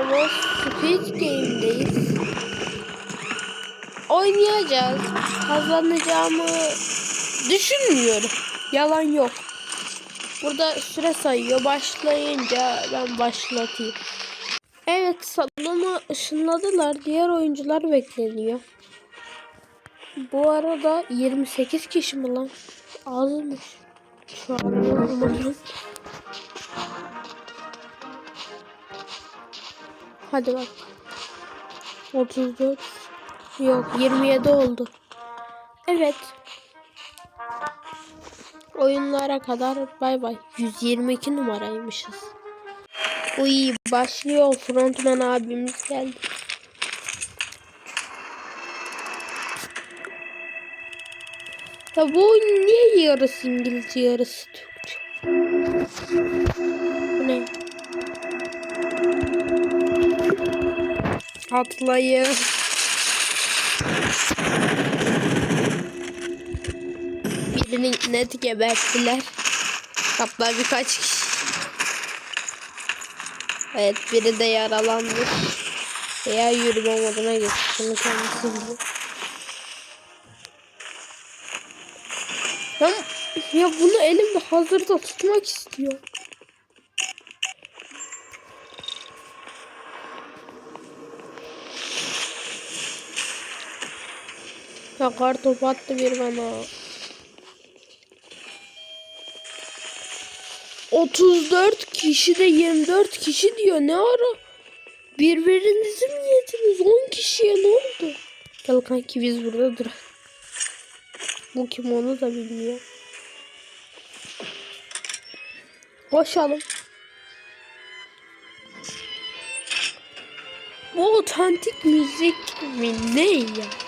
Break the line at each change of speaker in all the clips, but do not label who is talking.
ama Squid Game'deyiz. Oynayacağız. Kazanacağımı düşünmüyorum. Yalan yok. Burada süre sayıyor. Başlayınca ben başlatayım. Evet salonu ışınladılar. Diğer oyuncular bekleniyor. Bu arada 28 kişi mi lan? Azmış. Şu an Hadi bak. 34. Yok 27 oldu. Evet. Oyunlara kadar bay bay. 122 numaraymışız. Uy başlıyor. Frontman abimiz geldi. Ya bu oyun niye yarısı İngilizce yarısı Türkçe? Bu ne? Atlayın. Birini net geberttiler. Hatta birkaç kişi. Evet biri de yaralanmış. Veya yürüme moduna geçti. Bunu kendisi. Ya, ya bunu elimde hazırda tutmak istiyor. Ya kar topu attı bir bana. 34 kişi de 24 kişi diyor. Ne ara? Birbirinizi mi yediniz? 10 kişiye ne oldu? Gel kanki biz burada dur. Bu kim onu da bilmiyor. Koşalım. Bu otantik müzik mi ne ya?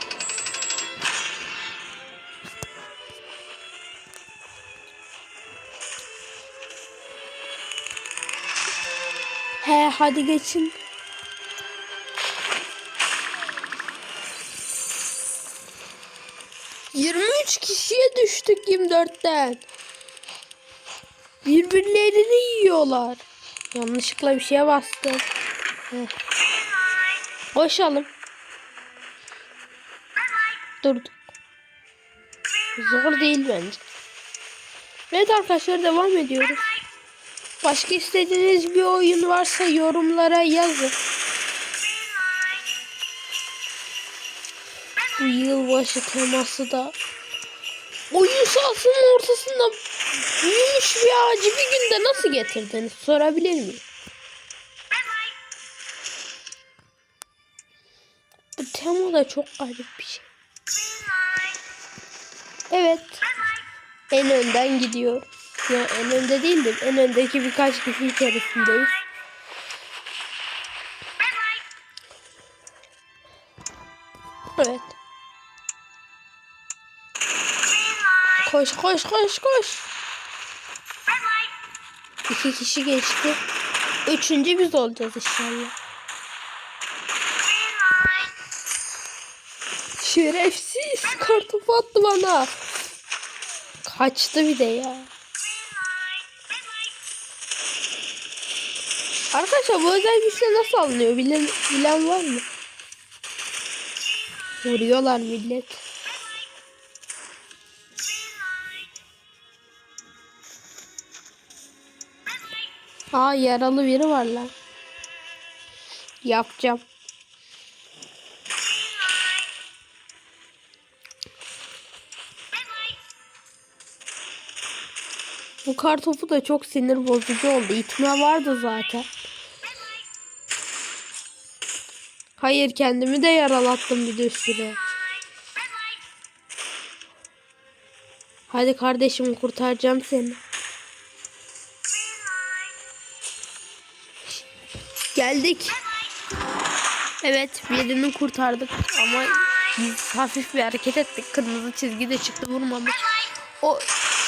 He hadi geçin. Yirmi üç kişiye düştük 24'ten. Birbirlerini yiyorlar. Yanlışlıkla bir şeye bastım. Heh. Koşalım. Durduk. Zor değil bence. Evet arkadaşlar devam ediyoruz. Başka istediğiniz bir oyun varsa yorumlara yazın. Bu yılbaşı teması da oyun sahasının ortasında büyümüş bir ağacı bir günde nasıl getirdiniz sorabilir miyim? Bu tema da çok garip bir şey. Evet. En önden gidiyor. Ya en önde değildim. En öndeki birkaç kişi içerisindeyiz. Evet. Koş koş koş koş. İki kişi geçti. Üçüncü biz olacağız inşallah. Şerefsiz kartopu attı bana. Kaçtı bir de ya. Arkadaşlar bu özel güçle nasıl alınıyor bilen, bilen var mı? Vuruyorlar millet. Aa yaralı biri var lan. Yapacağım. Bu kar topu da çok sinir bozucu oldu. İtme vardı zaten. Hayır kendimi de yaralattım bir de üstüne. Hadi kardeşim kurtaracağım seni. Geldik. Evet birini kurtardık ama hafif bir hareket ettik. Kırmızı çizgi de çıktı vurmamış. O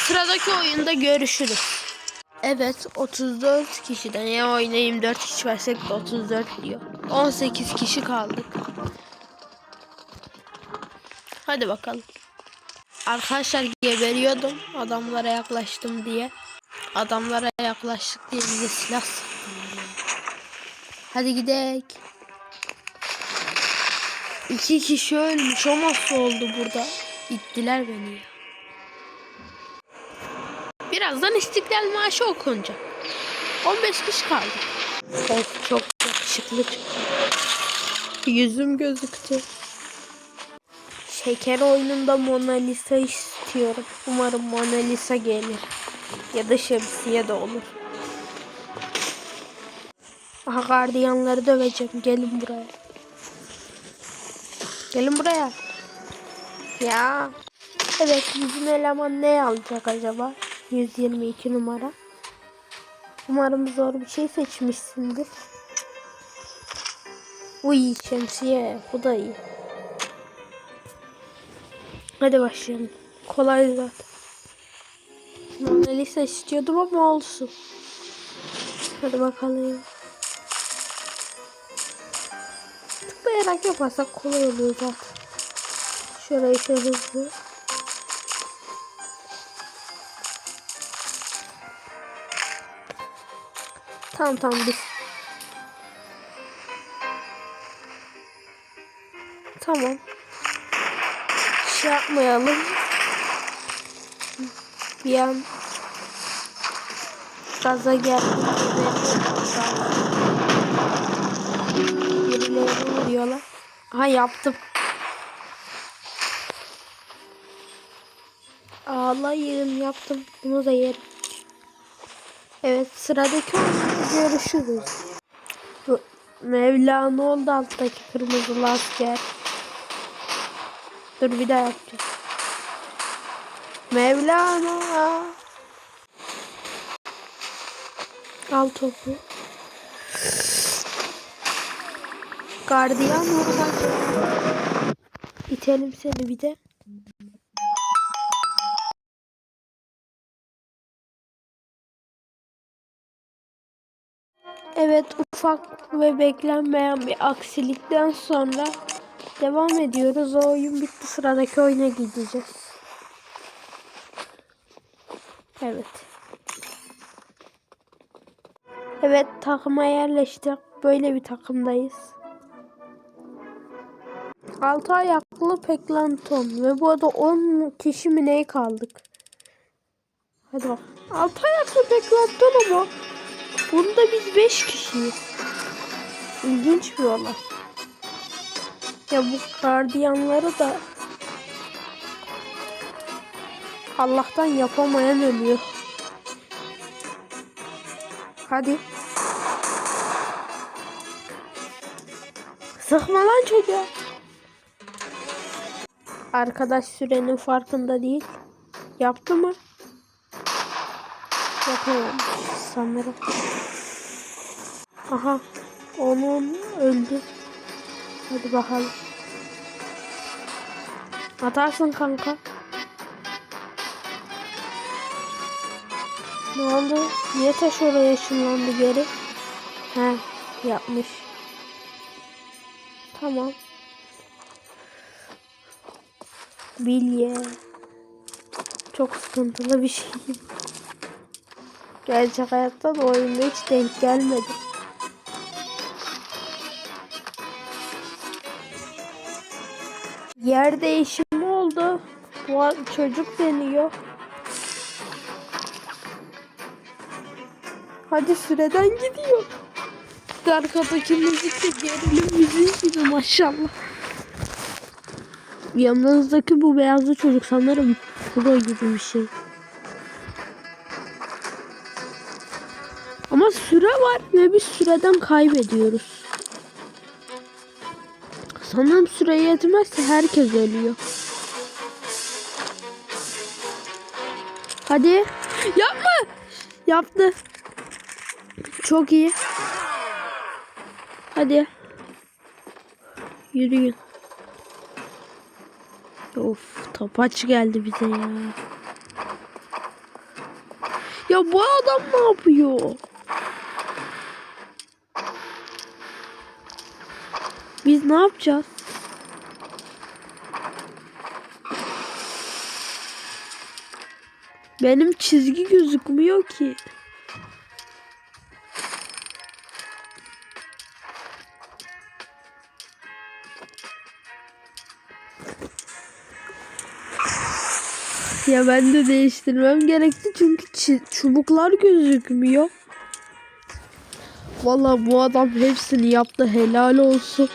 sıradaki oyunda görüşürüz. Evet 34 kişiden ya oynayayım 4 kişi versek de 34 diyor. 18 kişi kaldık. Hadi bakalım. Arkadaşlar geberiyordum adamlara yaklaştım diye. Adamlara yaklaştık diye bize silah. Hadi gidek. İki kişi ölmüş o nasıl oldu burada? İttiler beni ya. Birazdan istiklal marşı okunacak. 15 kişi kaldı. Of çok yakışıklı çıktı. Yüzüm gözüktü. Şeker oyununda Mona Lisa istiyorum. Umarım Mona Lisa gelir. Ya da şemsiye de olur. Aha gardiyanları döveceğim. Gelin buraya. Gelin buraya. Ya. Evet bizim eleman ne alacak acaba? 122 numara. Umarım zor bir şey seçmişsindir. Uy şemsiye. Bu da iyi. Hadi başlayalım. Kolay zaten. Mona Lisa istiyordum ama olsun. Hadi bakalım. Tıklayarak yaparsak kolay oluyor zaten. Şurayı şöyle hızlı. Tamam tamam biz. Tamam. Şey yapmayalım. Bir an gaza geldim. Birileri vuruyorlar. Ha yaptım. Ağlayın yaptım. Bunu da yerim. Evet sıradaki oyunda görüşürüz. Mevlana oldu alttaki kırmızı asker. Dur bir daha yapacağız. Mevlana. Al topu. Gardiyan oradan. İtelim seni bir de. Evet ufak ve beklenmeyen bir aksilikten sonra devam ediyoruz. O oyun bitti sıradaki oyuna gideceğiz. Evet. Evet takıma yerleştik. Böyle bir takımdayız. Altı ayaklı peklanton ve bu arada 10 kişi mi neye kaldık? Hadi bak. Altı ayaklı peklanton ama bunda biz 5 kişiyiz. İlginç bir olay. Ya bu gardiyanları da Allah'tan yapamayan ölüyor. Hadi. Sıkma lan çocuğa. Arkadaş sürenin farkında değil. Yaptı mı? Yapamamış sanırım. Aha. Onun öldü. Hadi bakalım. Atarsın kanka. Ne oldu? Niye taş oraya ışınlandı geri? He yapmış. Tamam. Bilye. Çok sıkıntılı bir şey. Gerçek hayatta da oyunda hiç denk gelmedi. Yer değişimi oldu. Bu çocuk deniyor. Hadi süreden gidiyor. Arkadaki müzik de gerilim müziği gibi maşallah. Yanınızdaki bu beyazlı çocuk sanırım pro gibi bir şey. Ama süre var ve biz süreden kaybediyoruz. Sanırım süre yetmezse herkes ölüyor. Hadi. Yapma. Yaptı. Çok iyi. Hadi. Yürüyün. Of topaç geldi bize ya. Ya bu adam ne yapıyor? Biz ne yapacağız? Benim çizgi gözükmüyor ki. Ya ben de değiştirmem gerekti çünkü çubuklar gözükmüyor. Valla bu adam hepsini yaptı helal olsun.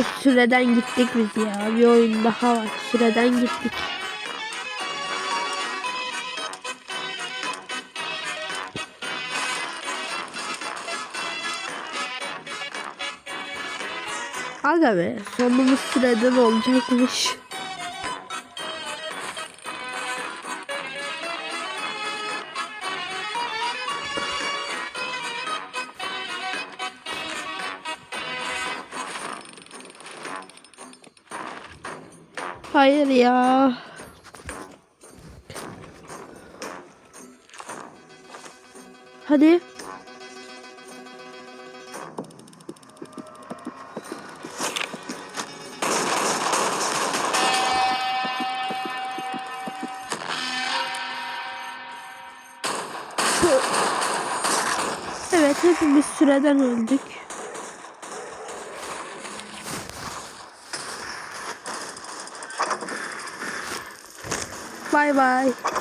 Dur, süreden gittik biz ya. Bir oyun daha var. Süreden gittik. Aga be sonumuz süreden olacakmış. Hayır ya. Hadi. Evet hepimiz süreden öldük. Bay bay.